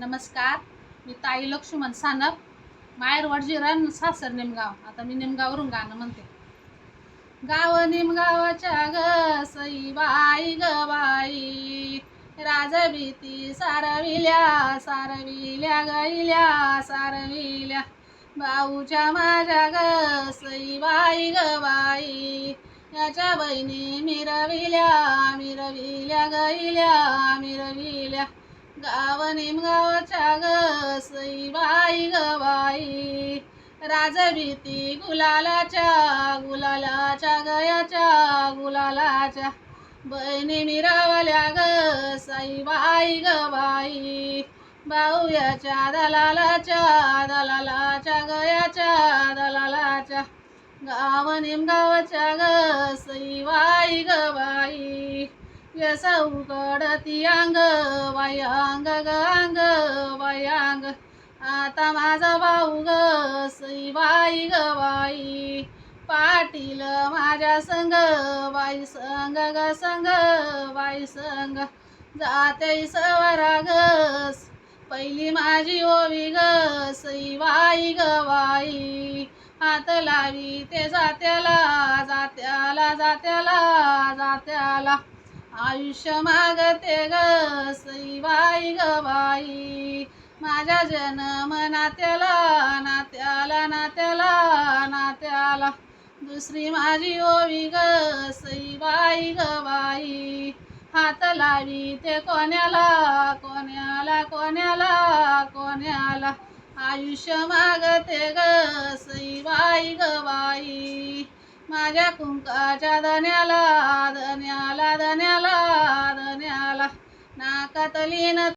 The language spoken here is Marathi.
नमस्कार. मी ताई लक्ष्मण सानप. माहेर वडजिरण सासर निमगाव. आता मी निमगावरून गाणं म्हणते. गाव निमगावाच्या ग सई बाई ग बाई. राजभीती सारविल्या सारविल्या गैल्या सारविल्या. भाऊच्या माझ्या ग सई बाई ग बाई. याच्या बहिणी मिरविल्या मिरविल्या गैल्या मिरविल्या. गाव गावच्या ग बाई ग बाई राजभीती गुलालाच्या गुलालाच्या गयाच्या गुलालाच्या बहिणी मिरवल्या ग साईबाई बाई ग बाई बाऊयाच्या दलालाच्या दलालाच्या गयाच्या दलालाच्या गाव गावच्या ग सई बाई ग बाई यस उकडती अंग बाई अंग ग आता माझा भाऊ ग बाई ग बाई. पाटील माझ्या संग बाई संग ग संग बाई संग. जाते सवरा ग पहिली माझी ओवी ग बाई ग बाई. हात लावी ते जात्याला जात्याला जात्याला जात्याला. आयुष्य मागते ग सईबाई ग बाई. माझ्या जन्म नात्याला नात्याला नात्याला नात्याला. दुसरी माझी ओवी ग सईबाई ग बाई. हात लावी ते कोण्याला कोण्याला कोण्याला कोण्याला. आयुष्य मागते ग सईबाई ग बाई. माझ्या कुंकाच्या दण्याला धन्याला दण्याला धन्याला. नाकातली न